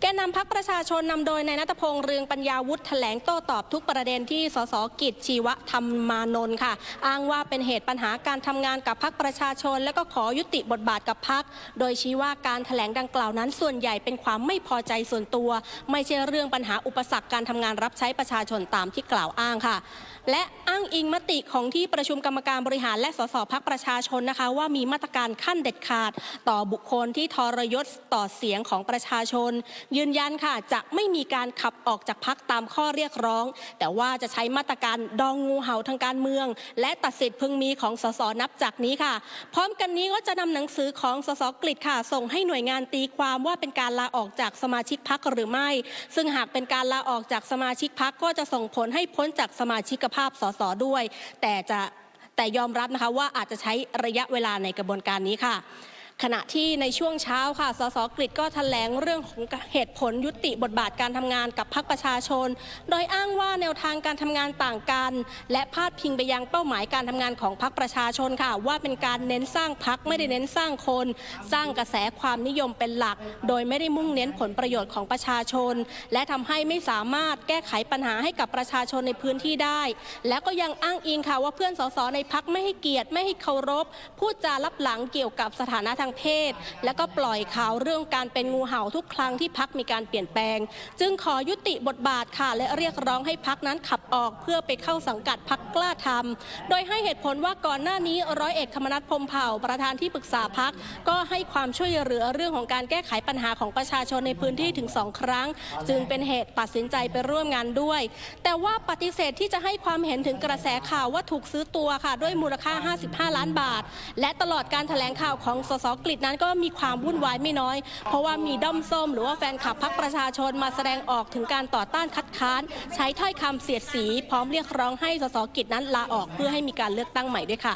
แกนนำพักประชาชนนำโดยนายนัทพงษ์เรืองปัญญาวุฒิแถลงโต้ตอบทุกประเด็นที่สสกิจชีวธรรมานนท์ค่ะ อ้างว่าเป็นเหตุปัญหาการทำงานกับพักประชาชน และก็ขอยุติบทบาทกับพัก โดยชี้ว่าการแถลงดังกล่าวนั้น ส่วนใหญ่เป็นความไม่พอใจส่วนตัว ไม่ใช่เรื่องปัญหาอุปสรรคการทำงานรับใช้ประชาชนตามที่กล่าวอ้างค่ะ และอ้างอิงมติของที่ประชุมกรรมการบริหารและสสพักประชาชนนะคะว่ามีมาตรการขั้นเด็ดขาด ต่อบุคคลที่ทรยศต่อเสียงของประชาชนยืนยันค่ะจะไม่มีการขับออกจากพักตามข้อเรียกร้อง แต่ว่าจะใช้มาตรการดองงูเห่าทางการเมือง และตัดสิทธิ์พึงมีของสสนับจากนี้ค่ะ พร้อมกันนี้ก็จะนำหนังสือของสสกฤษค่ะ ส่งให้หน่วยงานตีความว่าเป็นการลาออกจากสมาชิกพักหรือไม่ ซึ่งหากเป็นการลาออกจากสมาชิกพักก็จะส่งผลให้พ้นจากสมาชิกภาพสสด้วย แต่จะแต่ยอมรับนะคะว่าอาจจะใช้ระยะเวลาในกระบวนการนี้ค่ะ ขณะที่ในช่วงเช้าค่ะ สสกฤษก็แถลงเรื่องของเหตุผลยุติบทบาทการทำงานกับพรรคประชาชน โดยอ้างว่าแนวทางการทำงานต่างกัน และพาดพิงไปยังเป้าหมายการทำงานของพรรคประชาชนค่ะ ว่าเป็นการเน้นสร้างพรรคไม่ได้เน้นสร้างคน สร้างกระแสความนิยมเป็นหลัก โดยไม่ได้มุ่งเน้นผลประโยชน์ของประชาชน และทำให้ไม่สามารถแก้ไขปัญหาให้กับประชาชนในพื้นที่ได้ และก็ยังอ้างอิงค่ะว่าเพื่อนสสในพักไม่ให้เกียรติไม่ให้เคารพพูดจาลับหลังเกี่ยวกับสถานะทางเพศ และก็ปล่อยข่าวเรื่องการเป็นงูเห่าทุกครั้งที่พักมีการเปลี่ยนแปลง จึงขอยุติบทบาทค่ะ และเรียกร้องให้พักนั้นขับออกเพื่อไปเข้าสังกัดพักกล้าทำโดยให้เหตุผลว่าก่อนหน้านี้ร้อยเอกธรรมนัฐพมเผ่าประธานที่ปรึกษาพักก็ให้ความช่วยเหลือเรื่องของการแก้ไขปัญหาของประชาชนในพื้นที่ถึงสองครั้ง จึงเป็นเหตุตัดสินใจไปร่วมงานด้วย แต่ว่าปฏิเสธที่จะให้ความเห็นถึงกระแสข่าวว่าถูกซื้อตัวค่ะ ด้วยมูลค่า 55 ล้านบาท และตลอดการแถลงข่าวของสสกฤษนั้นก็มีความวุ่นวายไม่น้อย เพราะว่ามีด้อมส้ม หรือว่าแฟนคลับพรรคประชาชนมาแสดงออกถึงการต่อต้านคัดค้าน ใช้ถ้อยคำเสียดสี พร้อมเรียกร้องให้สสกิจนั้นลาออกเพื่อให้มีการเลือกตั้งใหม่ด้วยค่ะ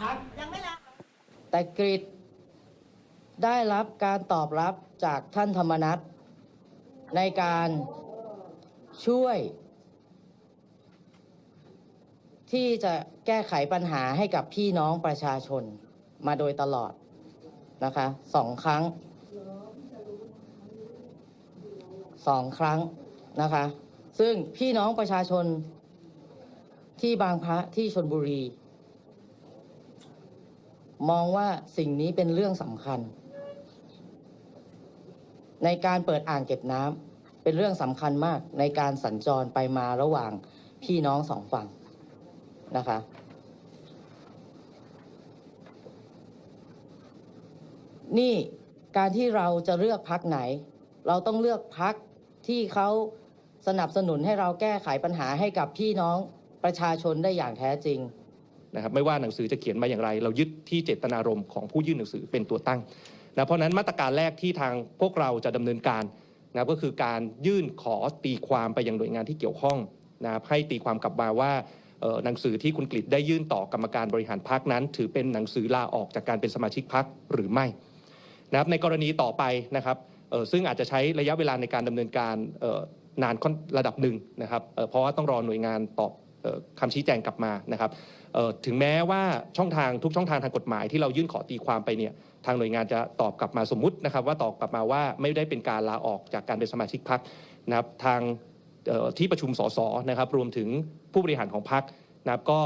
แต่กริดได้รับการตอบรับจากท่านธรรมนัฐในการช่วยที่จะแก้ไขปัญหาให้กับพี่น้องประชาชนมาโดยตลอด นะคะสองครั้งสองครั้งนะคะ ซึ่งพี่น้องประชาชนที่บางพระที่ชนบุรี มองว่าสิ่งนี้เป็นเรื่องสำคัญ ในการเปิดอ่างเก็บน้ำเป็นเรื่องสำคัญมากในการสัญจรไปมาระหว่างพี่น้องสองฝั่งนะคะ นี่การที่เราจะเลือกพักไหน เราต้องเลือกพักที่เขาสนับสนุนให้เราแก้ไขปัญหาให้กับพี่น้องประชาชนได้อย่างแท้จริงนะครับไม่ว่าหนังสือจะเขียนมาอย่างไร เรายึดที่เจตนารมณ์ของผู้ยื่นหนังสือเป็นตัวตั้งนะเพราะนั้นมาตรการแรกที่ทางพวกเราจะดำเนินการนะก็คือการยื่นขอตีความไปยังหน่วยงานที่เกี่ยวข้องนะครับให้ตีความกลับมาว่าหนังสือที่คุณกฤษได้ยื่นต่อกรรมการบริหารพักนั้น ถือเป็นหนังสือลาออกจากการเป็นสมาชิกพักหรือไม่ นะครับในกรณีต่อไปนะครับซึ่งอาจจะใช้ระยะเวลาในการดำเนินการนานค่อนระดับหนึ่งนะครับเพราะว่าต้องรอหน่วยงานตอบเอ่อคำชี้แจงกลับมานะครับถึงแม้ว่าช่องทางทุกช่องทางทางกฎหมายที่เรายื่นขอตีความไปเนี่ยทางหน่วยงานจะตอบกลับมาสมมุตินะครับ ว่าตอบกลับมาว่าไม่ได้เป็นการลาออกจากการเป็นสมาชิกพักนะครับทางที่ประชุมสสนะครับ รวมถึงผู้บริหารของพักนะครับก็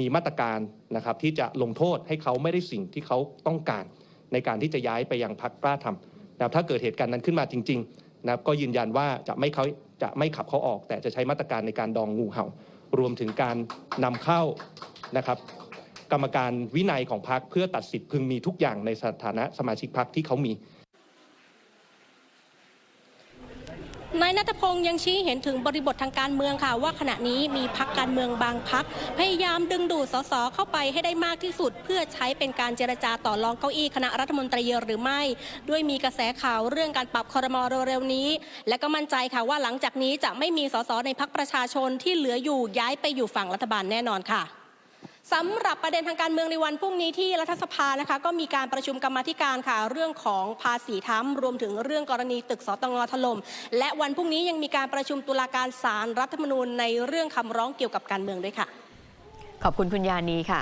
มีมาตรการนะครับที่จะลงโทษให้เขาไม่ได้สิ่งที่เขาต้องการ ในการที่จะย้ายไปยังพักกล้าทำนะครับถ้าเกิดเหตุการณ์นั้นขึ้นมาจริงๆนะครับก็ยืนยันว่าจะไม่เขาจะไม่ขับเขาออก แต่จะใช้มาตรการในการดองงูเห่า รวมถึงการนำเข้านะครับกรรมการวินัยของพักเพื่อตัดสิทธิ์พึงมีทุกอย่างในสถานะสมาชิกพักที่เขามี นายนัทพ งยังชี้เห็นถึงบริบททางการเมืองค่ะ ว่าขณะนี้มีพักการเมืองบางพักพยายามดึงดูดสสเข้าไปให้ได้มากที่สุด เพื่อใช้เป็นการเจรจาต่อรองเก้าอี้คณะรัฐมนตรีหรือไม่ ด้วยมีกระแสข่าวเรื่องการปรับคอรมอเร็วๆนี้ และก็มั่นใจค่ะว่าหลังจากนี้จะไม่มีสสในพักประชาชนที่เหลืออยู่ย้ายไปอยู่ฝั่งรัฐบาลแน่นอนค่ะ สำหรับประเด็นทางการเมืองในวันพรุ่งนี้ที่รัฐสภานะคะก็มีการประชุมกรรมธิการค่ะ เรื่องของภาษีทั้มรวมถึงเรื่องกรณีตึกสตงถล่มและวันพรุ่งนี้ยังมีการประชุมตุลาการศาลรรัฐธรรมนูญในเรื่องคำร้องเกี่ยวกับการเมืองด้วยค่ะ ขอบคุณคุณยานีค่ะ